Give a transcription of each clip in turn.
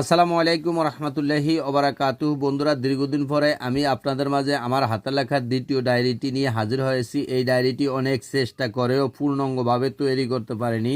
আসসালামু আলাইকুম রহমতুল্লাহি ওবরাকাতু বন্ধুরা, দীর্ঘদিন পরে আমি আপনাদের মাঝে আমার হাতে লেখার দ্বিতীয় ডায়েরিটি নিয়ে হাজির হয়েছি। এই ডায়েরিটি অনেক চেষ্টা করেও পূর্ণাঙ্গভাবে তৈরি করতে পারেনি।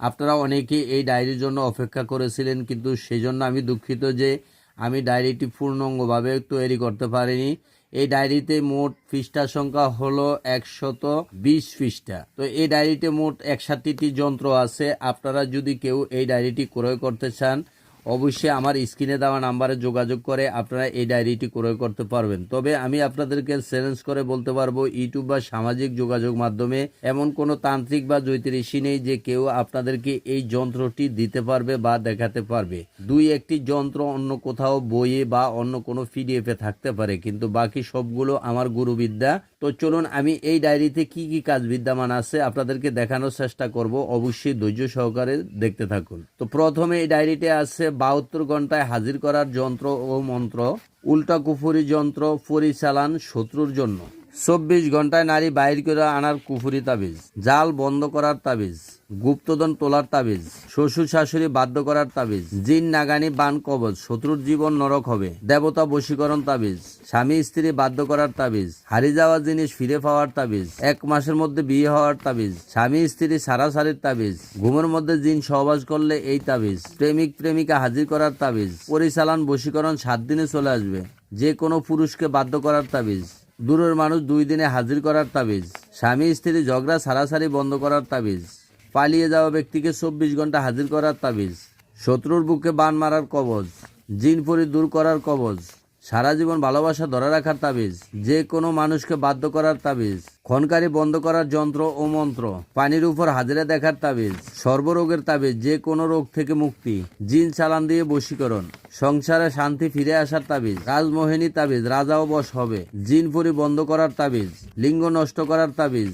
আপনারা অনেকেই এই ডায়েরির জন্য অপেক্ষা করেছিলেন, কিন্তু সেই জন্য আমি দুঃখিত যে আমি ডায়েরিটি পূর্ণাঙ্গভাবে তৈরি করতে পারিনি। এই ডায়েরিতে মোট পৃষ্ঠা সংখ্যা হলো একশত বিশ পৃষ্ঠা। তো এই ডায়েরিতে মোট একষট্টিটি যন্ত্র আছে। আপনারা যদি কেউ এই ডায়েরিটি ক্রয় করতে চান অবশ্যই আমার স্ক্রিনে দেওয়া নাম্বারে যোগাযোগ করে আপনারা এই ডায়েরিটি ক্রয় করতে পারবেন। তবে আমি আপনাদেরকে চ্যালেঞ্জ করে বলতে পারব, ইউটিউব বা সামাজিক যোগাযোগ মাধ্যমে এমন কোনো তান্ত্রিক বা জ্যোতিষী নেই যে কেউ আপনাদেরকে এই যন্ত্রটি দিতে পারবে বা দেখাতে পারবে। দুই, একটি যন্ত্র অন্য কোথাও বইয়ে বা অন্য কোনো পিডিএফে থাকতে পারে, কিন্তু বাকি সবগুলো আমার গুরুবিদ্যা। তো চলুন, আমি এই ডায়েরিতে কি কি কাজ বিদ্যমান আছে আপনাদেরকে দেখানোর চেষ্টা করব। অবশ্যই ধৈর্য সহকারে দেখতে থাকুন। তো প্রথমে এই ডায়েরিতে আছে বাহাত্তর ঘন্টায় হাজির করার যন্ত্র ও মন্ত্র উল্টা কুফুরি যন্ত্র পরিচালান শত্রুর জন্য। চব্বিশ ঘন্টায় নারী বাইর করে আনার কুফুরি তাবিজ, জাল বন্ধ করার তাবিজ, গুপ্তধন তোলার তাবিজ, শ্বশুর শাশুড়ি বাধ্য করার তাবিজ, জিন নাগানি, বান কবচ শত্রুর জীবন নরক হবে, দেবতা বশীকরণ তাবিজ, স্বামী স্ত্রী বাধ্য করার তাবিজ হারিয়ে যাওয়া জিনিস ফিরে পাওয়ার তাবিজ, এক মাসের মধ্যে বিয়ে হওয়ার তাবিজ, স্বামী স্ত্রী সারাসারির তাবিজ, ঘুমের মধ্যে জিন সহবাস করলে এই তাবিজ, প্রেমিক প্রেমিকা হাজির করার তাবিজ, পরিচালন বশীকরণ সাত দিনে চলে আসবে, যে কোনো পুরুষকে বাধ্য করার তাবিজ। দূরের মানুষ দুই দিনে হাজির করার তাবিজ। স্বামী স্ত্রী ঝগড়া সারাসারি বন্ধ করার তাবিজ। পালিয়ে যাওয়া ব্যক্তিকে চব্বিশ ঘণ্টা হাজির করার তাবিজ। শত্রুর বুকে বান মারার কবজ। জিনপুরি দূর করার কবজ। সারা জীবন ভালোবাসা ধরে রাখার তাবিজ, যে কোনো মানুষকে বাধ্য করার তাবিজ খনকারি বন্ধ করার যন্ত্র ও মন্ত্র, পানির উপর হাজিরা দেখার তাবিজ, সর্বরোগের তাবিজ, যে কোনো রোগ থেকে মুক্তি, জিন চালান দিয়ে বশীকরণ, সংসারে শান্তি ফিরে আসার তাবিজ, রাজমোহিনী তাবিজ রাজাও বশ হবে জিনপুরি বন্ধ করার তাবিজ, লিঙ্গ নষ্ট করার তাবিজ,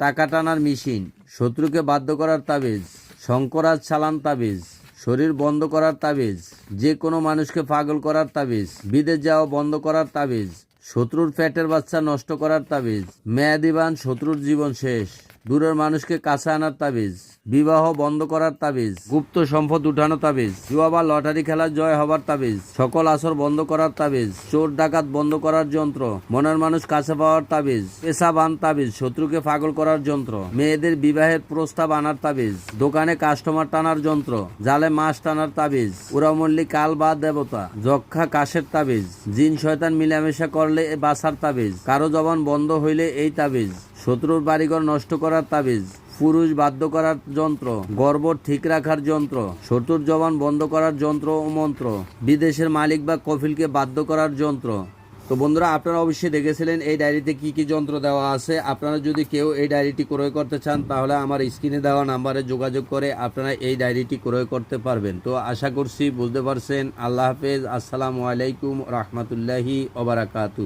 টাকা টানার মেশিন, শত্রুকে বাধ্য করার তাবিজ, শঙ্করাজ চালান তাবিজ। শরীর বন্ধ করার তাবিজ, যে কোনো মানুষকে পাগল করার তাবিজ, বিদেশ যাওয়া বন্ধ করার তাবিজ, শত্রুর ফ্যাটের বাচ্চা নষ্ট করার তাবিজ, মেয়াদিবান শত্রুর জীবন শেষ। দূরের মানুষকে কাছে আনার তাবিজ, বিবাহ বন্ধ করার তাবিজ, গুপ্ত সম্পদ উঠানো তাবিজ, জুয়া বা লটারি খেলা জয় হবার তাবিজ, সকল আসর বন্ধ করার তাবিজ, চোর ডাকাত বন্ধ করার যন্ত্র, মনের মানুষ কাছে পাওয়ার তাবিজ, পেশা বান তাবিজ, শত্রুকে পাগল করার যন্ত্র, মেয়েদের বিবাহের প্রস্তাব আনার তাবিজ, দোকানে কাস্টমার টানার যন্ত্র, জালে মাছ টানার তাবিজ উরামল্লি কাল বা দেবতা, যক্ষা, কাশের তাবিজ, জিন, শয়তান মিলামেশা করলে বাসার তাবিজ, কারও জবান বন্ধ হইলে এই তাবিজ। শত্রুর বাড়িঘর নষ্ট করার তাবিজ, পুরুষ বাধ্য করার যন্ত্র গর্ব ঠিক রাখার যন্ত্র, শত্রুর জবান বন্ধ করার যন্ত্র ও মন্ত্র, বিদেশের মালিক বা কফিলকে বাধ্য করার যন্ত্র। তো বন্ধুরা, আপনারা অবশ্যই দেখেছিলেন এই ডায়েরিতে কি কি যন্ত্র দেওয়া আছে। আপনারা যদি কেউ এই ডায়েরিটি ক্রয় করতে চান, তাহলে আমার স্ক্রিনে দেওয়া নাম্বারে যোগাযোগ করে আপনারা এই ডায়েরিটি ক্রয় করতে পারবেন। তো আশা করছি বুঝতে পারছেন। আল্লাহ হাফেজ। আসসালামু আলাইকুম রহমতুল্লাহি ওবরাকাতু